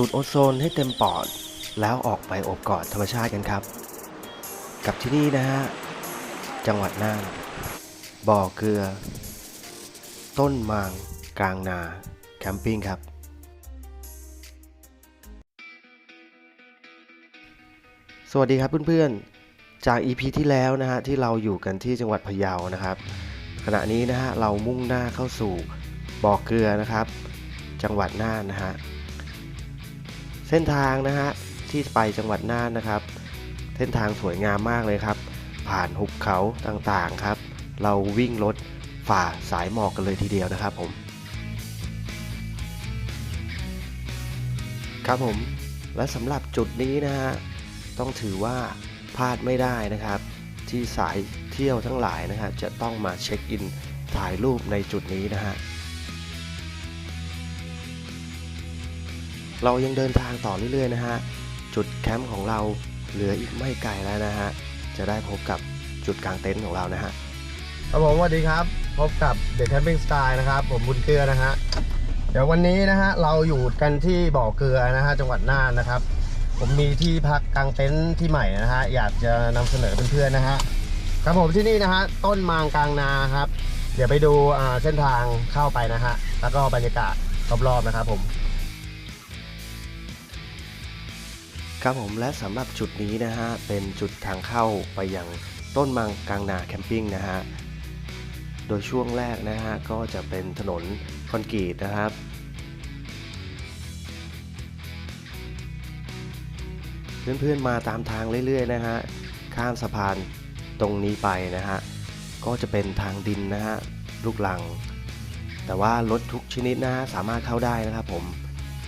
สูดโอโซนให้เต็มปอด แล้วออกไปอบกอดธรรมชาติกันครับ กับที่นี่นะฮะ จังหวัดน่านบ่อเกลือ ต้นมาง กลางนา แคมปิ้งครับ สวัสดีครับเพื่อนๆ จาก EP ที่แล้วนะฮะ ที่เราอยู่กันที่จังหวัดพะเยานะครับ ขณะนี้นะฮะ เรามุ่งหน้าเข้าสู่บ่อเกลือนะครับ จังหวัดน่านนะฮะ เส้นทางนะฮะที่ไปจังหวัดน่านนะครับ เส้นทางสวยงามมากเลยครับ ผ่านหุบเขาต่างๆครับ เราวิ่งรถฝ่าสายหมอกกันเลยทีเดียวนะครับผม ครับผมและสำหรับจุดนี้นะฮะต้องถือว่าพลาดไม่ได้นะครับ ที่สายเที่ยวทั้งหลายนะฮะจะต้องมาเช็คอินถ่ายรูปในจุดนี้นะฮะ เรายังเดินทางต่อเรื่อยๆนะฮะ จุดแคมป์ของเราเหลืออีกไม่ไกลแล้วนะฮะ จะได้พบกับจุดกลางเต็นท์ของเรานะฮะครับผมสวัสดีครับ พบกับเด็กแคมปิ้งสไตล์นะครับ ผมบุญเกลือนะฮะ เดี๋ยววันนี้นะฮะเราอยู่กันที่บ่อเกลือนะฮะจังหวัดน่านนะครับ ผมมีที่พักกลางเต็นท์ที่ใหม่นะฮะอยากจะนำเสนอเพื่อนๆนะฮะครับผมที่นี่นะฮะต้นมางกลางนาครับ เดี๋ยวไปดูเส้นทางเข้าไปนะฮะแล้วก็บรรยากาศรอบๆนะครับผม ครับผมและสำหรับจุดนี้นะฮะเป็นจุดทางเข้าไปยังต้นมังกลางนาแคมปิ้งนะฮะโดยช่วงแรกนะฮะก็จะเป็นถนนคอนกรีตนะครับเพื่อนๆมาตามทางเรื่อยๆนะฮะข้ามสะพานตรงนี้ไปนะฮะก็จะเป็นทางดินนะฮะลูกลัง แต่ว่ารถทุกชนิดนะฮะสามารถเข้าได้นะครับผม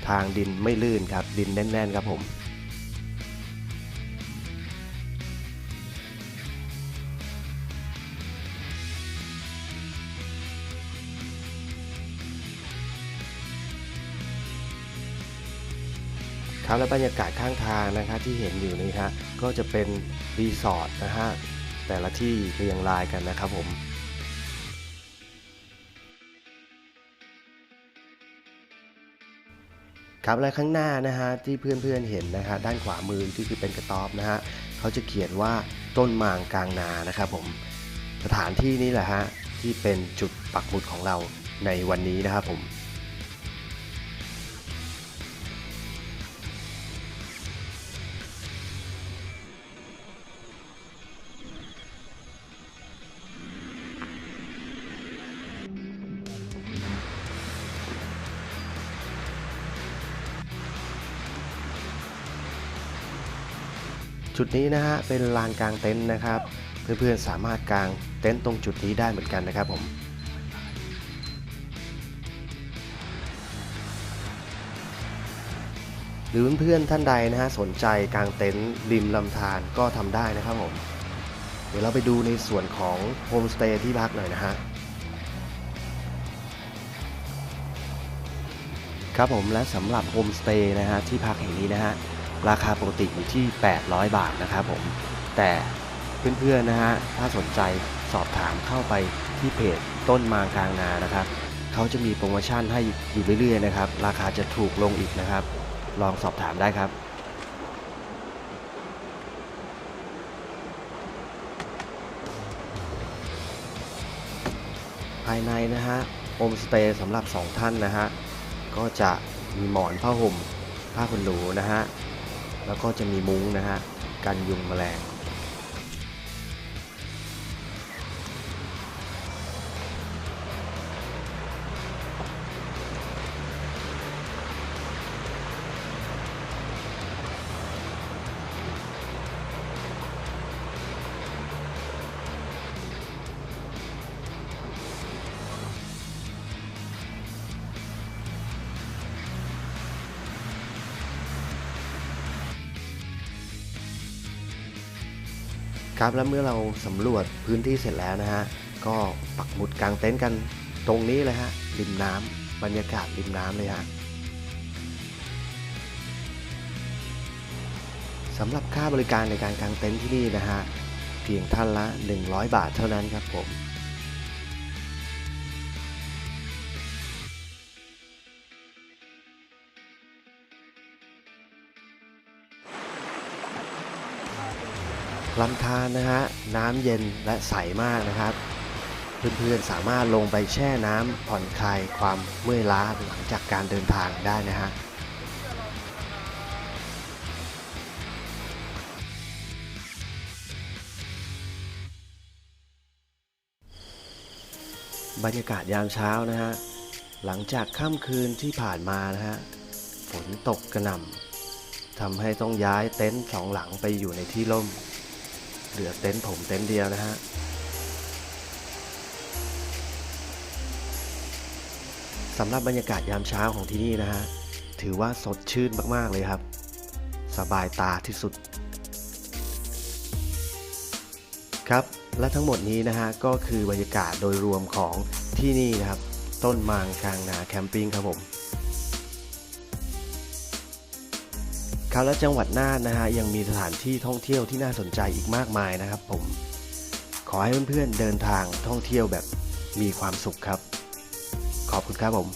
ทางดินไม่ลื่นครับดินแน่นๆครับผม ครับและบรรยากาศข้างทางนะครับที่เห็นอยู่นี่ฮะก็จะเป็นรีสอร์ทนะฮะแต่ละที่เรียงรายกันนะครับผมครับและข้างหน้านะฮะที่เพื่อนๆเห็นนะฮะด้านขวามือที่คือเป็นกระต๊อบนะฮะเขาจะเขียนว่าต้นมางกลางนานะครับผมสถานที่นี้แหละฮะที่เป็นจุดปักหมุดของเราในวันนี้นะครับผม จุดนี้นะฮะเป็นลานกลางเต็นท์นะครับ เพื่อนๆสามารถกางเต็นท์ตรงจุดนี้ได้เหมือนกันนะครับผมหรือเพื่อนๆท่านใดนะฮะสนใจกางเต็นท์ริมลำธารก็ทำได้นะครับผม เดี๋ยวเราไปดูในส่วนของโฮมสเตย์ที่พักหน่อยนะฮะครับผมและสำหรับโฮมสเตย์นะฮะที่พักแห่งนี้นะฮะ ราคาปกติอยู่ที่ 800 บาทนะครับผม แต่เพื่อนๆนะฮะ ถ้าสนใจสอบถามเข้าไปที่เพจต้นมางกลางนานะครับ เขาจะมีโปรโมชั่นให้อยู่เรื่อยๆนะครับ ราคาจะถูกลงอีกนะครับ ลองสอบถามได้ครับภายในนะฮะโฮมสเตย์สำหรับ 2 ท่านนะฮะ ก็จะมีหมอนผ้าห่มผ้าขนหนูนะฮะ แล้วก็จะมีมุ้งนะฮะกันยุงแมลง ครับแล้วเมื่อเราสำรวจพื้นที่เสร็จแล้วนะฮะก็ปักหมุดกลางเต็นท์กันตรงนี้เลยฮะริมน้ำบรรยากาศริมน้ำเลยฮะสำหรับค่าบริการในการกางเต็นท์ที่นี่นะฮะเพียงท่านละ 100 บาทเท่านั้นครับผม ลำธารนะฮะน้ำเย็นและใสมากนะครับ เพื่อนๆสามารถลงไปแช่น้ำผ่อนคลายความเมื่อยล้าหลังจากการเดินทางได้นะฮะบรรยากาศยามเช้านะฮะ หลังจากค่ำคืนที่ผ่านมานะฮะ ฝนตกกระหน่ำทำให้ต้องย้ายเต็นท์สองหลังไปอยู่ในที่ร่ม เหลือเต็นท์ผมเต็นท์เดียวนะฮะสำหรับบรรยากาศยามเช้าของที่นี่นะฮะ ถือว่าสดชื่นมาก ๆ เลยครับ สบายตาที่สุด ครับ และทั้งหมดนี้นะฮะ ก็คือบรรยากาศโดยรวมของที่นี่นะครับ ต้นมางกลางนาแคมปิ้งครับผม ครับและจังหวัดน่านนะฮะยังมีสถานที่ท่องเที่ยวที่น่าสนใจอีกมากมายนะครับผม ขอให้เพื่อนๆเดินทางท่องเที่ยวแบบมีความสุขครับ ขอบคุณครับผม